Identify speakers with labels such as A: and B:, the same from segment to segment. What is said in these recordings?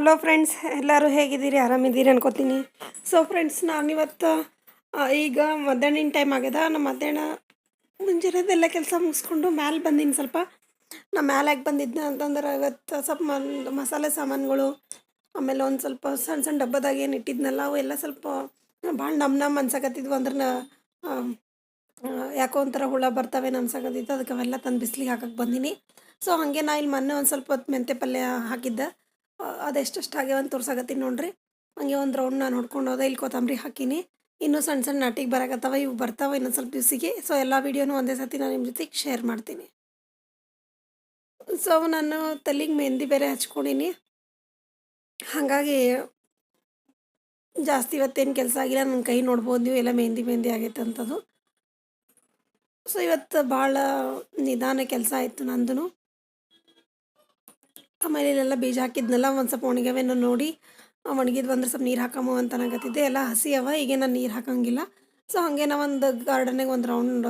A: Hello friends ಎಲ್ಲರೂ ಹೇಗಿದ್ದೀರಿ? ಆರಾಮಿದ್ದೀರಿ ಅನ್ಕೋತೀನಿ. ಸೊ ಫ್ರೆಂಡ್ಸ್ ನಾನಿವತ್ತು ಈಗ ಮಧ್ಯಾಹ್ನ ಟೈಮ್ ಆಗ್ಯದ. ನಮ್ಮ ಮಧ್ಯಾಹ್ನ ಮುಂಜಾನೆದೆಲ್ಲ ಕೆಲಸ ಮುಗಿಸ್ಕೊಂಡು ಮ್ಯಾಲೆ ಬಂದೀನಿ ಸ್ವಲ್ಪ. ನಾ ಮ್ಯಾಲೆ ಯಾಕೆ ಬಂದಿದ್ದೆ ಅಂತಂದ್ರೆ ಇವತ್ತು ಸ್ವಲ್ಪ ಮಸಾಲೆ ಸಾಮಾನುಗಳು, ಆಮೇಲೆ ಒಂದು ಸ್ವಲ್ಪ ಸಣ್ಣ ಸಣ್ಣ ಡಬ್ಬದಾಗ ಏನು ಇಟ್ಟಿದ್ನಲ್ಲ ಅವು ಎಲ್ಲ ಸ್ವಲ್ಪ ಭಾಳ ನಮ್ಮ ನಮ್ಮ ಅನ್ಸಕತ್ತಿದ್ವು ಅಂದ್ರೆ ಯಾಕೋ ಒಂಥರ ಹುಳ ಬರ್ತವೆ ಅನ್ಸಕತ್ತಿತ್ತು. ಅದಕ್ಕೆ ಅವೆಲ್ಲ ತಂದು ಬಿಸಿಲಿಗೆ ಹಾಕಕ್ಕೆ ಬಂದೀನಿ. ಸೊ ಹಾಗೆ ನಾ ಇಲ್ಲಿ ಮೊನ್ನೆ ಒಂದು ಸ್ವಲ್ಪ ಹೊತ್ತು ಮೆಂತೆ ಪಲ್ಯ ಹಾಕಿದ್ದೆ. ಆ, ಅದೆಷ್ಟೆಷ್ಟು ಆಗ್ಯಾವ ಅಂತ ತೋರ್ಸಾಕತ್ತೀನಿ ನೋಡ್ರಿ. ಹಂಗೆ ಒಂದು ರೌಂಡ್ ನಾನು ಹೊಡ್ಕೊಂಡು ಹೋದೆ ಇಲ್ಲಿ ಕೊತ್ತಂಬರಿ ಹಾಕಿನಿ. ಇನ್ನೂ ಸಣ್ಣ ಸಣ್ಣ ನಾಟಿಗೆ ಬರಕತ್ತವ ಇವು ಬರ್ತಾವೆ ಇನ್ನೊಂದು ಸ್ವಲ್ಪ ದಿವಸಿಗೆ. ಸೊ ಎಲ್ಲ ವೀಡಿಯೋನು ಒಂದೇ ಸತಿ ನಾನು ನಿಮ್ಮ ಜೊತೆಗೆ ಶೇರ್ ಮಾಡ್ತೀನಿ. ಸೊ ನಾನು ತಲೆಗೆ ಮೆಹಂದಿ ಬೇರೆ ಹಚ್ಕೊಂಡೀನಿ. ಹಾಗಾಗಿ ಜಾಸ್ತಿ ಇವತ್ತೇನು ಕೆಲಸ ಆಗಿಲ್ಲ ನನ್ನ ಕೈ ನೋಡ್ಬೋದು ನೀವು ಎಲ್ಲ ಮೆಹಂದಿ ಮೆಹಂದಿ ಆಗೈತೆ ಅಂತದು ಸೊ ಇವತ್ತು ಭಾಳ ನಿಧಾನ ಕೆಲಸ ಆಯಿತು ನಂದು ಆಮೇಲೆ ಇಲ್ಲೆಲ್ಲ ಬೀಜ ಹಾಕಿದ್ನಲ್ಲ, ಒಂದು ಸ್ವಲ್ಪ ಒಣಗ್ಯಾವೇನೋ ನೋಡಿ ಒಣಗಿದ್ ಬಂದ್ರೆ ಸ್ವಲ್ಪ ನೀರು ಹಾಕಮು ಅಂತ ಅನ್ನಕತ್ತಿದ್ದೆ. ಎಲ್ಲ ಹಸಿ ಅವ ಈಗ ನಾನು ನೀರು ಹಾಕಂಗಿಲ್ಲ. ಸೊ ಹಾಗೆ ನಾ ಒಂದು ಗಾರ್ಡನಿಗೆ ಒಂದು ರೌಂಡ್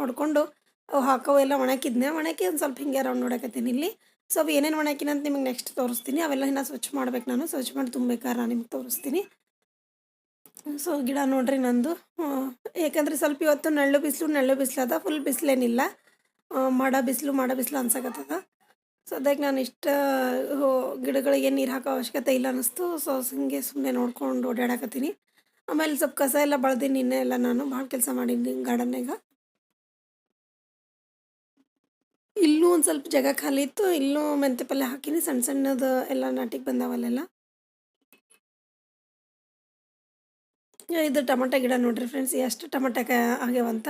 A: ಹೊಡ್ಕೊಂಡು, ಅವು ಹಾಕವು ಎಲ್ಲ ಒಣಕಿದ್ನೆ ಒಣಕಿ ಒಂದು ಸ್ವಲ್ಪ ಹಿಂಗೆ ರೌಂಡ್ ನೋಡಕತ್ತೀನಿ ಇಲ್ಲಿ. ಸೊ ಅವು ಏನೇನು ಒಣಕಿನ ಅಂತ ನಿಮಗೆ ನೆಕ್ಸ್ಟ್ ತೋರಿಸ್ತೀನಿ. ಅವೆಲ್ಲ ಇನ್ನೂ ಸ್ವಚ್ಛ ಮಾಡ್ಬೇಕು ನಾನು. ಸ್ವಚ್ಛ ಮಾಡಿ ತುಂಬೇಕಾರೆ ನಾನು ನಿಮ್ಗೆ ತೋರಿಸ್ತೀನಿ. ಸೊ ಗಿಡ ನೋಡ್ರಿ ನಂದು. ಯಾಕಂದ್ರೆ ಸ್ವಲ್ಪ ಇವತ್ತು ನೆಳ್ಳು ಬಿಸಿಲು ನೆಳ್ಳು ಬಿಸಿಲು ಅದ. ಫುಲ್ ಬಿಸಿಲೇನಿಲ್ಲ. ಮಾಡ ಬಿಸಿಲು ಮಾಡ ಬಿಸಿಲು ಅನ್ಸಕತ್ತದ. ಸೊ ಅದಕ್ಕೆ ನಾನು ಇಷ್ಟು ಗಿಡಗಳಿಗೆ ನೀರು ಹಾಕೋ ಅವಶ್ಯಕತೆ ಇಲ್ಲ ಅನ್ನಿಸ್ತು. ಸೊ ಹಿಂಗೆ ಸುಮ್ಮನೆ ನೋಡ್ಕೊಂಡು ಓಡಾಡಕತ್ತೀನಿ. ಆಮೇಲೆ ಸ್ವಲ್ಪ ಕಸ ಎಲ್ಲ ಬಳದೀನಿ ನಿನ್ನೆ ಎಲ್ಲ ನಾನು. ಭಾಳ ಕೆಲಸ ಮಾಡೀನಿ ಗಾರ್ಡನ್ನಾಗ ಇಲ್ಲೂ ಒಂದು ಸ್ವಲ್ಪ ಜಾಗ ಖಾಲಿ ಇತ್ತು. ಇಲ್ಲೂ ಮೆಂತೆ ಪಲ್ಯ ಹಾಕೀನಿ. ಸಣ್ಣ ಸಣ್ಣದು ಎಲ್ಲ ನಾಟಿಗೆ ಬಂದಾವಲ್ಲೆಲ್ಲ. ಇದು ಟೊಮಟೊ ಗಿಡ ನೋಡ್ರಿ ಫ್ರೆಂಡ್ಸ್. ಎಷ್ಟು ಟೊಮಟೊ ಆಗ್ಯಾವಂತ.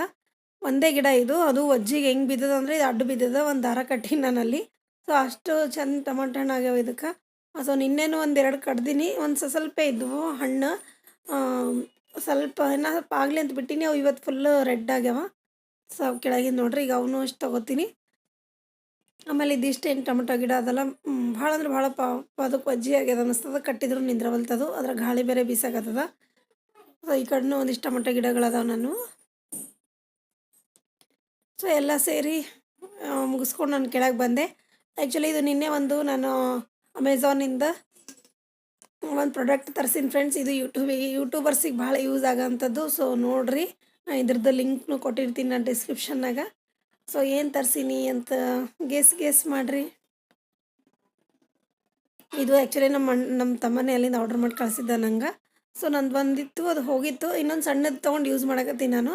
A: ಒಂದೇ ಗಿಡ ಇದು. ಅದು ಒಜ್ಜಿಗೆ ಹೆಂಗೆ ಬಿದ್ದದ ಅಂದರೆ ಇದು ಅಡ್ಡು ಬಿದ್ದದ. ಒಂದು ದಾರ ಕಟ್ಟಿ ನಾನಲ್ಲಿ. ಸೊ ಅಷ್ಟು ಚಂದ ಟೊಮಟೊ ಹಣ್ಣು ಆಗ್ಯಾವ ಇದಕ್ಕೆ. ಸೊ ನಿನ್ನೆನೂ ಒಂದೆರಡು ಕಡ್ದೀನಿ, ಒಂದು ಸ್ವಲ್ಪ ಇದ್ವು ಹಣ್ಣು. ಸ್ವಲ್ಪ ಇನ್ನು ಸ್ವಲ್ಪ ಆಗಲಿ ಅಂತ ಬಿಟ್ಟಿನಿ, ಅವು ಇವತ್ತು ಫುಲ್ಲು ರೆಡ್ ಆಗ್ಯಾವ. ಸೊ ಅವು ಕೆಳಗಿಂದ ನೋಡ್ರಿ, ಈಗ ಅವನು ಅಷ್ಟು ತೊಗೋತೀನಿ. ಆಮೇಲೆ ಇದಿಷ್ಟೇನು ಟೊಮೆಟೊ ಗಿಡ ಅದೆಲ್ಲ ಭಾಳ ಅಂದ್ರೆ ಭಾಳ ಪ ಅದಕ್ಕೆ ಅಜ್ಜಿ ಆಗ್ಯದ ಅನ್ನಿಸ್ತದ ಕಟ್ಟಿದ್ರು ನಿಂದ್ರವಲ್ತದು ಅದ್ರ ಗಾಳಿ ಬೇರೆ ಬೀಸಾಕತ್ತದ. ಸೊ ಈ ಕಡೆನೂ ಒಂದಿಷ್ಟು ಟೊಮೆಟೊ ಗಿಡಗಳದಾವ ನಾನು ಸೊ ಎಲ್ಲ ಸೇರಿ ಮುಗಿಸ್ಕೊಂಡು ನಾನು ಕೆಳಗೆ ಬಂದೆ. ಆ್ಯಕ್ಚುಲಿ ಇದು ನಿನ್ನೆ ಒಂದು ನಾನು ಅಮೆಝಾನಿಂದ ಒಂದು ಪ್ರಾಡಕ್ಟ್ ತರಿಸಿನ ಫ್ರೆಂಡ್ಸ್ ಇದು ಯೂಟ್ಯೂಬಿಗೆ ಯೂಟ್ಯೂಬರ್ಸಿಗೆ ಭಾಳ ಯೂಸ್ ಆಗೋಂಥದ್ದು ಸೊ ನೋಡಿರಿ ಇದ್ರದ್ದು ಲಿಂಕ್ನು ಕೊಟ್ಟಿರ್ತೀನಿ ನಾನು ಡಿಸ್ಕ್ರಿಪ್ಷನ್ನಾಗ ಸೊ ಏನು ತರಿಸೀನಿ ಅಂತ ಗೆಸ್ ಗೆಸ್ ಮಾಡಿರಿ. ಇದು ಆ್ಯಕ್ಚುಲಿ ನಮ್ಮ ನಮ್ಮ ತಮ್ಮನೇ ಅಲ್ಲಿಂದ ಆರ್ಡ್ರ್ ಮಾಡಿ ಕಳಿಸಿದ್ದ ನಂಗೆ. ಸೊ ನಂದು ಬಂದಿತ್ತು ಅದು ಹೋಗಿತ್ತು. ಇನ್ನೊಂದು ಸಣ್ಣದು ತೊಗೊಂಡು ಯೂಸ್ ಮಾಡಕತ್ತೀನಿ ನಾನು.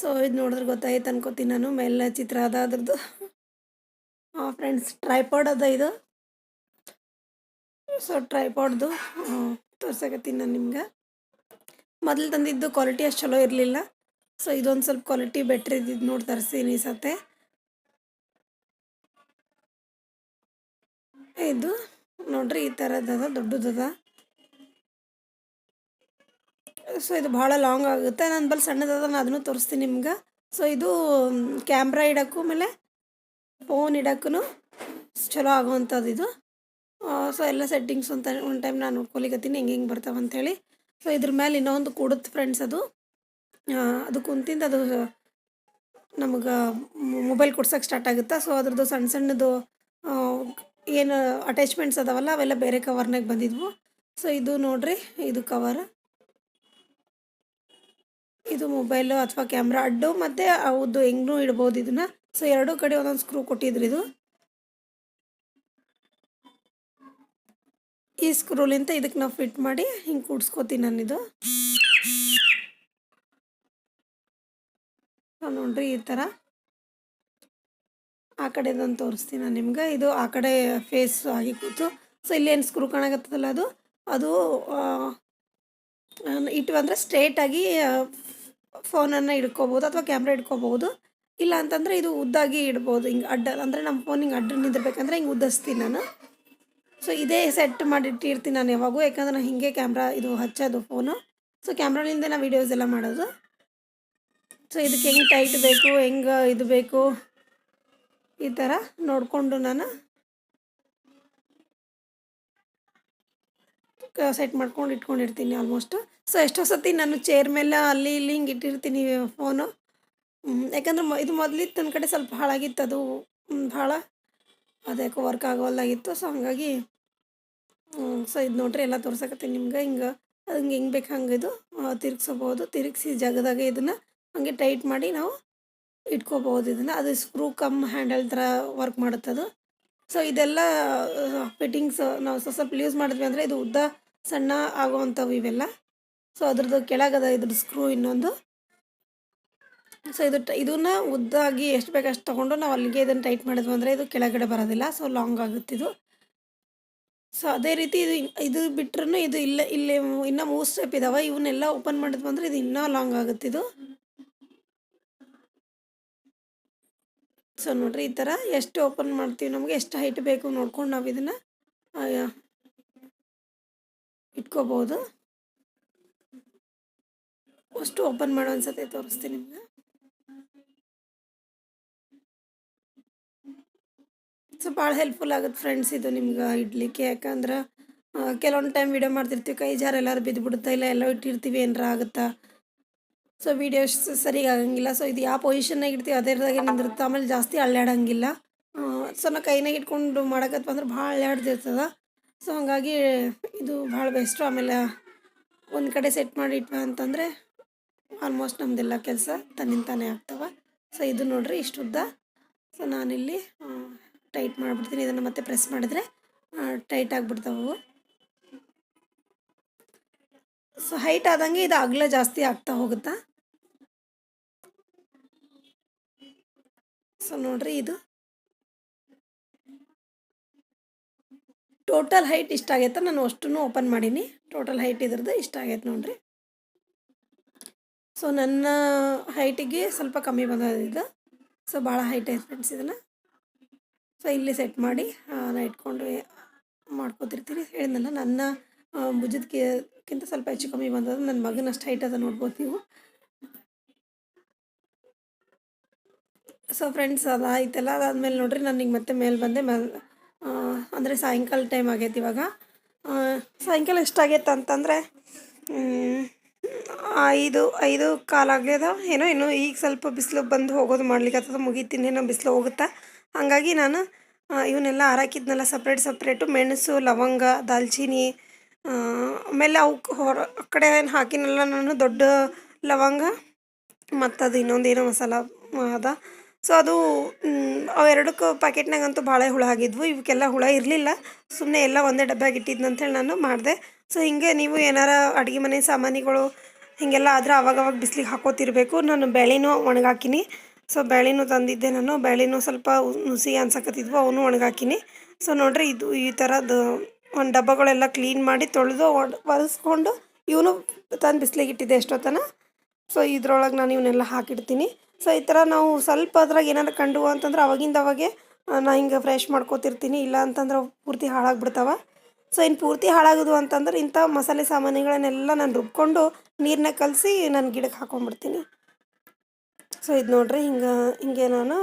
A: ಸೊ ಇದು ನೋಡಿದ್ರೆ ಗೊತ್ತಾಯ್ತು ಅನ್ಕೋತೀನಿ ನಾನು. ಮೇಲೆ ಚಿತ್ರ ಅದ ಅದ್ರದ್ದು. ಹಾಂ ಫ್ರೆಂಡ್ಸ್ ಟ್ರೈಪಾಡ್ ಅದ ಇದು. ಸೊ ಟ್ರೈಪಾಡ್ದು ತೋರ್ಸಕತ್ತೀನಿ ನಾನು ನಿಮ್ಗೆ. ಮೊದಲು ತಂದಿದ್ದು ಕ್ವಾಲಿಟಿ ಅಷ್ಟು ಚಲೋ ಇರಲಿಲ್ಲ. ಸೊ ಇದೊಂದು ಸ್ವಲ್ಪ ಕ್ವಾಲಿಟಿ ಬೆಟ್ರ್ ಇದ್ದಿದ್ದು ನೋಡಿ ತರಿಸ್ತೀನಿ ಸತೆ. ಇದು ನೋಡ್ರಿ ಈ ಥರದ್ದದ ದೊಡ್ಡದದ ಸೊ ಇದು ಭಾಳ ಲಾಂಗ್ ಆಗುತ್ತೆ. ನನ್ನ ಬಳಿ ಸಣ್ಣದದ ನಾನು ಅದನ್ನು ತೋರಿಸ್ತೀನಿ ನಿಮ್ಗೆ. ಸೊ ಇದು ಕ್ಯಾಮ್ರಾ ಇಡೋಕ್ಕೂ ಆಮೇಲೆ ಫೋನ್ ಇಡೋಕ್ಕೂ ಚಲೋ ಆಗುವಂಥದ್ದು ಇದು. ಸೊ ಎಲ್ಲ ಸೆಟ್ಟಿಂಗ್ಸ್ ಅಂತ ಒಂದು ಟೈಮ್ ನಾನು ನೋಡ್ಕೊಲಿಕತ್ತೀನಿ, ಹೆಂಗೆ ಹೆಂಗೆ ಬರ್ತಾವೆ ಅಂಥೇಳಿ ಸೊ ಇದ್ರ ಮೇಲೆ ಇನ್ನೊಂದು ಕೂಡುತ್ತೆ ಫ್ರೆಂಡ್ಸ್ ಅದು. ಅದು ಕುಂತಿಂದ ಅದು ನಮಗೆ ಮೊಬೈಲ್ ಕೊಡ್ಸೋಕೆ ಸ್ಟಾರ್ಟ್ ಆಗುತ್ತೆ? ಸೊ ಅದ್ರದ್ದು ಸಣ್ಣ ಸಣ್ಣದು ಏನು ಅಟ್ಯಾಚ್ಮೆಂಟ್ಸ್ ಅದಾವಲ್ಲ, ಅವೆಲ್ಲ ಬೇರೆ ಕವರ್ನಾಗೆ ಬಂದಿದ್ವು. ಸೊ ಇದು ನೋಡ್ರಿ, ಇದು ಕವರ್ ಇದು ಮೊಬೈಲು ಅಥವಾ ಕ್ಯಾಮ್ರಾ ಅಡ್ಡು ಮತ್ತು ಅವ್ದು ಹೆಂಗೂ ಇಡ್ಬೋದು ಇದನ್ನ. ಸೊ ಎರಡೂ ಕಡೆ ಒಂದೊಂದು ಸ್ಕ್ರೂ ಕೊಟ್ಟಿದ್ರು ಇದು. ಈ ಸ್ಕ್ರೂಲಿಂದ ಇದಕ್ಕೆ ನಾವು ಫಿಟ್ ಮಾಡಿ ಹಿಂಗೆ ಕೂಡ್ಸ್ಕೊತೀನಿ ಇದು. ನೋಡ್ರಿ ಈ ಥರ ಆ ಕಡೆದೊಂದು ತೋರಿಸ್ತೀನಿ ನಾನು ನಿಮ್ಗೆ. ಇದು ಆ ಕಡೆ ಫೇಸ್ ಆಗಿ ಕೂತು. ಸೊ ಇಲ್ಲೇನು ಸ್ಕ್ರೂ ಕಾಣಕತ್ತದಲ್ಲ ಅದು. ಅದು ಇಟ್ಟು ಅಂದರೆ ಸ್ಟ್ರೇಟಾಗಿ ಫೋನನ್ನು ಇಟ್ಕೋಬೋದು ಅಥವಾ ಕ್ಯಾಮ್ರಾ ಇಡ್ಕೋಬೋದು ಇಲ್ಲ ಅಂತಂದರೆ ಇದು ಉದ್ದಾಗಿ ಇಡ್ಬೋದು. ಹಿಂಗೆ ಅಡ್ಡ, ಅಂದರೆ ನಮ್ಮ ಫೋನ್ ಹಿಂಗೆ ಅಡ್ಡ ನಿಂದಿರ್ಬೇಕಂದ್ರೆ ಹಿಂಗೆ ಉದ್ದಿಸ್ತೀನಿ ನಾನು. ಸೊ ಇದೇ ಸೆಟ್ ಮಾಡಿಟ್ಟಿರ್ತೀನಿ ನಾನು ಯಾವಾಗೂ, ಯಾಕಂದ್ರೆ ನಾನು ಹಿಂಗೆ ಕ್ಯಾಮ್ರಾ ಇದು ಹಚ್ಚೋದು ಫೋನು ಸೊ ಕ್ಯಾಮ್ರಾಲಿಂದ ನಾನು ವೀಡಿಯೋಸ್ ಎಲ್ಲ ಮಾಡೋದು. ಸೊ ಇದಕ್ಕೆ ಹೆಂಗೆ ಟೈಟ್ ಬೇಕು, ಹೆಂಗೆ ಇದು ಬೇಕು, ಈ ಥರ ನೋಡಿಕೊಂಡು ನಾನು ಸೆಟ್ ಮಾಡ್ಕೊಂಡು ಇಟ್ಕೊಂಡಿರ್ತೀನಿ ಆಲ್ಮೋಸ್ಟ್ ಸೊ ಎಷ್ಟೋ ಸತಿ ನಾನು ಚೇರ್ ಮೇಲೆ ಅಲ್ಲಿ ಇಲ್ಲಿ ಹಿಂಗೆ ಇಟ್ಟಿರ್ತೀನಿ ಫೋನು ಯಾಕಂದ್ರೆ ಮ, ಇದು ಮೊದ್ಲಿತ್ತು ನನ್ನ ಕಡೆ ಸ್ವಲ್ಪ ಹಾಳಾಗಿತ್ತು ಅದು. ಭಾಳ ಅದ್ಯಾಕೋ ವರ್ಕ್ ಆಗೋಲ್ದಾಗಿತ್ತು ಸೊ ಹಾಗಾಗಿ ಸೊ ಇದು ನೋಡ್ರಿ ಎಲ್ಲ ತೋರ್ಸಕತ್ತೀನಿ ನಿಮ್ಗೆ. ಹಿಂಗೆ ಹಂಗೆ, ಹಿಂಗೆ ಬೇಕು ಹಂಗೆ ಇದು ತಿರುಗಿಸ್ಬೋದು. ತಿರುಗಿಸಿ ಜಾಗದಾಗ ಇದನ್ನು ಹಂಗೆ ಟೈಟ್ ಮಾಡಿ ನಾವು ಇಟ್ಕೋಬೋದು ಇದನ್ನು. ಅದು ಸ್ಕ್ರೂ ಕಮ್ ಹ್ಯಾಂಡಲ್ ಥರ ವರ್ಕ್ ಮಾಡುತ್ತದು ಸೊ ಇದೆಲ್ಲ ಫಿಟ್ಟಿಂಗ್ಸ್ ನಾವು ಸ್ವಲ್ಪ ಸ್ವಲ್ಪ ಯೂಸ್ ಮಾಡಿದ್ವಿ ಅಂದರೆ ಇದು ಉದ್ದ ಸಣ್ಣ ಆಗುವಂಥವು ಇವೆಲ್ಲ. ಸೊ ಅದ್ರದ್ದು ಕೆಳಗದ ಇದ್ರ ಸ್ಕ್ರೂ ಇನ್ನೊಂದು ಸೊ ಇದು ಇದನ್ನ ಉದ್ದಾಗಿ ಎಷ್ಟು ಬೇಕು ಅಷ್ಟು ತೊಗೊಂಡು ನಾವು ಅಲ್ಲಿಗೆ ಇದನ್ನು ಟೈಟ್ ಮಾಡಿದ್ವಿ ಅಂದರೆ ಇದು ಕೆಳಗಡೆ ಬರೋದಿಲ್ಲ. ಸೊ ಲಾಂಗ್ ಆಗುತ್ತೆ ಇದು. ಸೊ ಅದೇ ರೀತಿ ಇದು ಇದು ಬಿಟ್ರೂ ಇದು ಇಲ್ಲ, ಇಲ್ಲಿ ಇನ್ನೂ ಮೂರು ಸ್ಟೆಪ್ ಇದಾವೆ. ಇವನ್ನೆಲ್ಲ ಓಪನ್ ಮಾಡಿದ್ವಿ ಅಂದರೆ ಇದು ಇನ್ನೂ ಲಾಂಗ್ ಆಗುತ್ತೆ ಇದು. ಸೊ ನೋಡ್ರಿ ಈ ಥರ ಎಷ್ಟು ಓಪನ್ ಮಾಡ್ತೀವಿ ನಮಗೆ, ಎಷ್ಟು ಹೈಟ್ ಬೇಕು ನೋಡ್ಕೊಂಡು ನಾವು ಇದನ್ನು ಇಟ್ಕೋಬೋದು. ಅಷ್ಟು ಓಪನ್ ಮಾಡೋ ಅನ್ಸತ್ತೆ, ತೋರಿಸ್ತೀನಿ ನಿಮ್ಗೆ. ಸೊ ಭಾಳ ಹೆಲ್ಪ್ಫುಲ್ ಆಗುತ್ತೆ ಫ್ರೆಂಡ್ಸ್ ಇದು ನಿಮ್ಗೆ ಇಡ್ಲಿಕ್ಕೆ. ಯಾಕಂದ್ರೆ ಕೆಲವೊಂದು ಟೈಮ್ ವಿಡಿಯೋ ಮಾಡ್ತಿರ್ತೀವಿ, ಕೈ ಜಾರ ಎಲ್ಲರೂ ಬಿದ್ದು ಬಿಡುತ್ತಾ ಇಲ್ಲ, ಎಲ್ಲ ಇಟ್ಟಿರ್ತೀವಿ, ಏನಾರ ಆಗುತ್ತಾ? ಸೊ ವೀಡಿಯೋ ಸರಿಗೆ ಆಗಂಗಿಲ್ಲ. ಸೊ ಇದು ಯಾವ ಪೊಸಿಷನ್ನಾಗ ಇಡ್ತೀವಿ ಅದೇದಾಗೆ ನಿಂದಿರುತ್ತೆ. ಆಮೇಲೆ ಜಾಸ್ತಿ ಅಳ್ಳಾಡಂಗಿಲ್ಲ ಸೊ ನಾ ಕೈನಾಗ ಇಟ್ಕೊಂಡು ಮಾಡಕತ್ವ ಅಂದ್ರೆ ಭಾಳ ಅಳ್ಳಾಡ್ದಿರ್ತದ ಸೊ ಹಾಗಾಗಿ ಇದು ಭಾಳ ಬೆಸ್ಟು ಆಮೇಲೆ ಒಂದು ಕಡೆ ಸೆಟ್ ಮಾಡಿ ಇಟ್ವ ಅಂತಂದರೆ ಆಲ್ಮೋಸ್ಟ್ ನಮ್ಮದೆಲ್ಲ ಕೆಲಸ ತನ್ನಿಂದ ತಾನೇ ಆಗ್ತವೆ. ಸೊ ಇದು ನೋಡ್ರಿ ಇಷ್ಟುದ್ದ. ಸೊ ನಾನಿಲ್ಲಿ ಟೈಟ್ ಮಾಡಿಬಿಡ್ತೀನಿ. ಇದನ್ನು ಮತ್ತೆ ಪ್ರೆಸ್ ಮಾಡಿದ್ರೆ ಟೈಟ್ ಆಗಿಬಿಡ್ತಾವೆ. ಸೊ, ಹೈಟ್ ಆದಂಗೆ ಇದು ಅಗಲ ಜಾಸ್ತಿ ಆಗ್ತಾ ಹೋಗುತ್ತಾ? ಸೊ, ನೋಡ್ರಿ ಇದು. ಟೋಟಲ್ ಹೈಟ್ ಇಷ್ಟ ಆಗೈತೆ? ನಾನು ಅಷ್ಟೂ ಓಪನ್ ಮಾಡೀನಿ. ಟೋಟಲ್ ಹೈಟ್ ಇದ್ರದ್ದು ಇಷ್ಟ ಆಗೈತೆ ನೋಡ್ರಿ. ಸೊ, ನನ್ನ ಹೈಟಿಗೆ ಸ್ವಲ್ಪ ಕಮ್ಮಿ ಬಂದದ ಇದು. ಸೊ, ಭಾಳ ಹೈಟ್ ಐತೆ ಫ್ರೆಂಡ್ಸ್ ಇದನ್ನು. ಸೊ ಇಲ್ಲಿ ಸೆಟ್ ಮಾಡಿ ನಾನು ಇಟ್ಕೊಂಡು ಮಾಡ್ಕೋತಿರ್ತೀನಿ. ಹೇಳಿದ್ನಲ್ಲ, ನನ್ನ ಭುಜದಕ್ಕಿಂತ ಸ್ವಲ್ಪ ಹೆಚ್ಚು ಕಮ್ಮಿ ಬಂದದ ನನ್ನ ಮಗನಷ್ಟು ಹೈಟ್ ಅದ ನೋಡ್ಬೋದು ನೀವು. ಸೊ ಫ್ರೆಂಡ್ಸ್ ಅದು ಆಯ್ತಲ್ಲ ಅದಾದ್ಮೇಲೆ ನೋಡ್ರಿ, ನಾನು ಈಗ ಮತ್ತೆ ಮೇಲೆ ಬಂದೆ. ಮೇಲೆ ಅಂದರೆ ಸಾಯಂಕಾಲ ಟೈಮ್ ಆಗೈತೆ ಇವಾಗ. ಸಾಯಂಕಾಲ ಎಷ್ಟಾಗೈತೆ ಅಂತಂದರೆ ಐದು ಐದು ಕಾಲಾಗ್ಯದ ಏನೋ ಏನೋ ಈಗ ಸ್ವಲ್ಪ ಬಿಸಿಲು ಬಂದು ಹೋಗೋದು ಮಾಡ್ಲಿಕ್ಕೆ ಮುಗಿತೀನಿ. ಏನೋ ಬಿಸಿಲು ಹೋಗುತ್ತಾ? ಹಾಗಾಗಿ ನಾನು ಇವನ್ನೆಲ್ಲ ಹಾರಾಕಿದ್ನಲ್ಲ ಸಪ್ರೇಟ್ ಸಪ್ರೇಟು ಮೆಣಸು ಲವಂಗ ದಾಲ್ಚಿನ್ನಿ ಆ, ಆಮೇಲೆ ಅವಕ್ಕೆ ಹೊರ ಆ ಕಡೆ ಹಾಕಿನಲ್ಲ ನಾನು ದೊಡ್ಡ ಲವಂಗ ಮತ್ತು ಅದು ಇನ್ನೊಂದು ಏನೋ ಮಸಾಲ ಅದ. ಸೊ ಅದು ಅವೆರಡಕ್ಕೂ ಪ್ಯಾಕೆಟ್ನಾಗಂತೂ ಭಾಳ ಹುಳ ಆಗಿದ್ವು ಇವಕ್ಕೆಲ್ಲ ಹುಳ ಇರಲಿಲ್ಲ. ಸುಮ್ಮನೆ ಎಲ್ಲ ಒಂದೇ ಡಬ್ಬ್ಯಾಗ ಇಟ್ಟಿದ್ನ ಅಂತೇಳಿ ನಾನು ಮಾಡಿದೆ. ಸೊ ಹಿಂಗೆ ನೀವು ಏನಾರ ಅಡುಗೆ ಮನೆ ಸಾಮಾನುಗಳು ಹೀಗೆಲ್ಲ ಆದ್ರೆ ಅವಾಗವಾಗ ಬಿಸಿಲಿಗೆ ಹಾಕೋತಿರ್ಬೇಕು. ನಾನು ಬೆಳೆನೂ ಒಣಗಾಕಿನಿ. ಸೊ ಬೇಳೆನೂ ತಂದಿದ್ದೆ ನಾನು. ಬೇಳೆನೂ ಸ್ವಲ್ಪ ನುಸಿ ಅನ್ಸಕತ್ತಿದ್ವು, ಅವನು ಒಣಗಾಕಿನಿ. ಸೊ ನೋಡ್ರಿ ಇದು ಈ ಥರದ್ದು ಒಂದು ಡಬ್ಬಗಳೆಲ್ಲ ಕ್ಲೀನ್ ಮಾಡಿ ತೊಳೆದು ಒರೆಸ್ಕೊಂಡು ಇವನು ತಂದು ಬಿಸಿಲಿಗೆ ಇಟ್ಟಿದ್ದೆ ಎಷ್ಟೊತ್ತನ ಸೊ ಇದ್ರೊಳಗೆ ನಾನು ಇವನ್ನೆಲ್ಲ ಹಾಕಿಡ್ತೀನಿ. ಸೊ ಈ ಥರ ನಾವು ಸ್ವಲ್ಪ ಅದ್ರಾಗ ಏನಾರು ಕಂಡು ಅಂತಂದ್ರೆ ಅವಾಗಿಂದ ಅವಾಗೆ ನಾ ಹಿಂಗೆ ಫ್ರೆಶ್ ಮಾಡ್ಕೋತಿರ್ತೀನಿ, ಇಲ್ಲ ಅಂತಂದ್ರೆ ಪೂರ್ತಿ ಹಾಳಾಗ್ಬಿಡ್ತಾವ. ಸೊ ಇನ್ನು ಪೂರ್ತಿ ಹಾಳಾಗೋದು ಅಂತಂದ್ರೆ ಇಂಥ ಮಸಾಲೆ ಸಾಮಾನುಗಳನ್ನೆಲ್ಲ ನಾನು ರುಬ್ಕೊಂಡು ನೀರನ್ನ ಕಲಸಿ ನಾನು ಗಿಡಕ್ಕೆ ಹಾಕೊಂಡ್ಬಿಡ್ತೀನಿ ಸೊ ಇದು ನೋಡ್ರಿ ಹಿಂಗೆ ಹಿಂಗೆ ನಾನು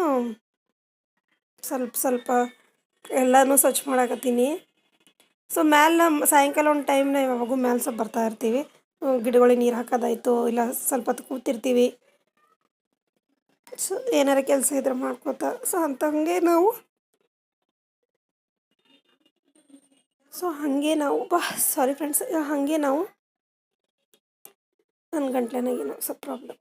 A: ಸ್ವಲ್ಪ ಸ್ವಲ್ಪ ಎಲ್ಲನೂ ಸ್ವಚ್ಛ ಮಾಡಾಕತ್ತೀನಿ. ಸೊ ಮ್ಯಾಲೆ ಸಾಯಂಕಾಲ ಒಂದು ಟೈಮ್ನ ಯಾವಾಗೂ ಮ್ಯಾಲೆ ಸ್ವಲ್ಪ ಬರ್ತಾ ಇರ್ತೀವಿ. ಗಿಡಗಳಿಗೆ ನೀರು ಹಾಕೋದಾಯಿತು, ಇಲ್ಲ ಸ್ವಲ್ಪ ಹೊತ್ತು ಕೂತಿರ್ತೀವಿ. ಸೊ ಏನಾರ ಕೆಲಸ ಇದ್ರೆ ಮಾಡ್ಕೋತ ಸೊ ಅಂತಂಗೆ ನಾವು ಸೊ ಹಾಗೆ ನಾವು, ಬಾ ಸಾರಿ ಫ್ರೆಂಡ್ಸ್ ಹಾಗೆ ನಾವು ನನ್ನ ಗಂಟ್ಲೆನಾಗೇನೋ ಸೊ ಪ್ರಾಬ್ಲಮ್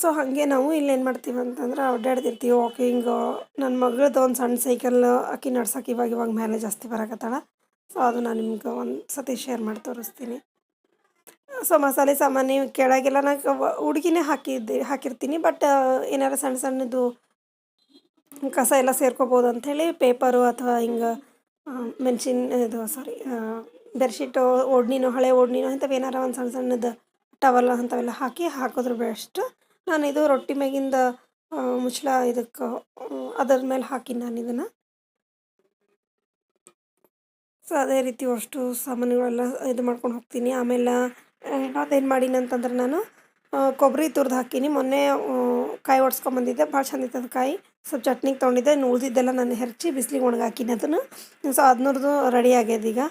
A: ಸೊ ಹಾಗೆ ನಾವು ಇಲ್ಲೇನು ಮಾಡ್ತೀವಿ ಅಂತಂದ್ರೆ ಅಡ್ಡಾಡ್ತಿರ್ತೀವಿ ವಾಕಿಂಗು ನನ್ನ ಮಗಳದ್ದು ಒಂದು ಸಣ್ಣ ಸೈಕಲ್ ಆಕಿ ನಡ್ಸೋಕೆ ಇವಾಗ ಇವಾಗ ಮೇಲೆ ಜಾಸ್ತಿ ಬರಕತ್ತಾಳ. ಸೊ ಅದು ನಾನು ನಿಮ್ಗೆ ಒಂದು ಸತಿ ಶೇರ್ ಮಾಡಿ ತೋರಿಸ್ತೀನಿ. ಸೊ ಮಸಾಲೆ ಸಾಮಾನು ಕೆಳಗೆಲ್ಲ ನಾನು ಹುಡುಗಿನೇ ಹಾಕಿದ್ದೆ, ಹಾಕಿರ್ತೀನಿ ಬಟ್ ಏನಾರ ಸಣ್ಣ ಸಣ್ಣದು ಕಸ ಎಲ್ಲ ಸೇರ್ಕೋಬೋದು ಅಂಥೇಳಿ ಪೇಪರು ಅಥವಾ ಹಿಂಗೆ ಮೆಣಸಿನ, ಇದು ಸಾರಿ ಬೆಡ್ಶೀಟು ಓಡ್ನಿನೋ, ಹಳೆ ಓಡ್ನಿನೋ, ಇಂಥವು ಏನಾರ ಒಂದು ಸಣ್ಣ ಸಣ್ಣದು ಟವಲ್ ಅಂಥವೆಲ್ಲ ಹಾಕಿ ಹಾಕಿದ್ರೆ ಬೆಸ್ಟ್ ನಾನು ಇದು ರೊಟ್ಟಿ ಮ್ಯಾಗಿಂದ ಮುಚ್ಚಳ ಇದಕ್ಕೆ ಅದರ ಮೇಲೆ ಹಾಕಿನಿ ನಾನು ಇದನ್ನು ಸೊ, ಅದೇ ರೀತಿ ಅಷ್ಟು ಸಾಮಾನುಗಳೆಲ್ಲ ಇದು ಮಾಡ್ಕೊಂಡು ಹೋಗ್ತೀನಿ. ಆಮೇಲೆ ಅದೇನು ಮಾಡೀನಿ ಅಂತಂದ್ರೆ ನಾನು ಕೊಬ್ಬರಿ ತುರ್ದು ಹಾಕೀನಿ. ಮೊನ್ನೆ ಕಾಯಿ ಒಡ್ಸ್ಕೊಂಬಂದಿದ್ದೆ. ಭಾಳ ಚಂದ ಇತ್ತು ಅದು ಕಾಯಿ. ಸ್ವಲ್ಪ ಚಟ್ನಿಗೆ ತೊಗೊಂಡಿದ್ದೆ. ಇನ್ನು ಉಳಿದಿದ್ದೆಲ್ಲ ನಾನು ಹೆರ್ಚಿ ಬಿಸಿಲಿಗೆ ಒಣಗಾಕಿನಿ ಅದನ್ನು. ಸೊ ಅದನ್ನೂರ್ದು ರೆಡಿ ಆಗ್ಯದ ಈಗ.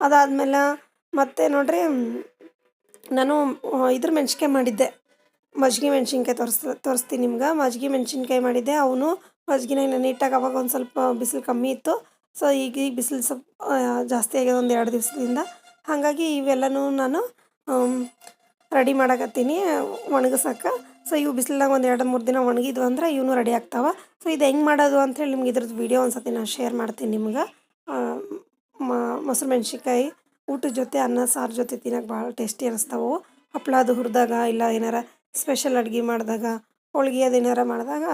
A: ಅದಾದಮೇಲೆ, ಮತ್ತೆ ನೋಡ್ರಿ, ನಾನು ಇದ್ರ ಮೆಣ್ಸಿನ್ಕಾಯಿ ಮಾಡಿದ್ದೆ. ಮಜ್ಜಿಗೆ ಮೆಣಸಿನ್ಕಾಯಿ ತೋರಿಸ್, ತೋರಿಸ್ತೀನಿ ನಿಮ್ಗೆ. ಮಜ್ಜಿಗೆ ಮೆಣಸಿನ್ಕಾಯಿ ಮಾಡಿದ್ದೆ. ಅವನು ಮಜ್ಜಿಗೆನಾಗ ನಾನು ನೀಟಾಗಿ ಅವಾಗ ಒಂದು ಸ್ವಲ್ಪ ಬಿಸಿಲು ಕಮ್ಮಿ ಇತ್ತು. ಸೊ ಈಗ ಈಗ ಬಿಸಿಲು ಸ್ವಲ್ಪ ಜಾಸ್ತಿ ಆಗ್ಯದ ಒಂದು ಎರಡು ದಿವಸದಿಂದ. ಹಾಗಾಗಿ ಇವೆಲ್ಲನೂ ನಾನು ರೆಡಿ ಮಾಡಕತ್ತೀನಿ ಒಣಗಿಸೋಕೆ. ಸೊ ಇವು ಬಿಸಿಲಾಗ ಒಂದು ಎರಡು ಮೂರು ದಿನ ಒಣಗಿದ್ವು ಅಂದ್ರೆ ಇವನು ರೆಡಿ ಆಗ್ತಾವೆ. ಸೊ ಇದು ಹೆಂಗೆ ಮಾಡೋದು ಅಂಥೇಳಿ ನಿಮ್ಗೆ ಇದ್ರದ್ದು ವೀಡಿಯೋ ಒಂದು ಸತಿ ನಾನು ಶೇರ್ ಮಾಡ್ತೀನಿ ನಿಮ್ಗೆ. ಮೊಸರು ಮೆಣ್ಸಿನ್ಕಾಯಿ ಊಟದ ಜೊತೆ ಅನ್ನ, ಸಾರು ಜೊತೆ ತಿನ್ನೋಕೆ ಭಾಳ ಟೇಸ್ಟಿ ಅನ್ನಿಸ್ತಾವೆ ಹಪ್ಪಳ ಅದು ಹುರಿದಾಗ ಇಲ್ಲ ಏನಾರ ಸ್ಪೆಷಲ್ ಅಡುಗೆ ಮಾಡಿದಾಗ, ಹೋಳ್ಗೆ ಅದೇನಾರ ಮಾಡಿದಾಗ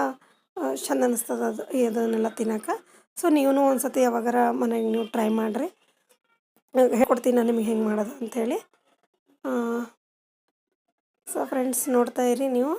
A: ಚಂದ ಅನಿಸ್ತದೆ ಅದು ಅದನ್ನೆಲ್ಲ ತಿನ್ನೋಕೆ. ಸೊ ನೀವೂ ಒಂದು ಸತಿ ಯಾವಾಗಾರ ಮನೆಗೆ ನೀವು ಟ್ರೈ ಮಾಡಿರಿ. ಹೇಳ್ಕೊಡ್ತೀನಿ ನಾನು ನಿಮಗೆ ಹೆಂಗೆ ಮಾಡೋದು ಅಂಥೇಳಿ ಸೊ ಫ್ರೆಂಡ್ಸ್ ನೋಡ್ತಾ ಇರಿ ನೀವು.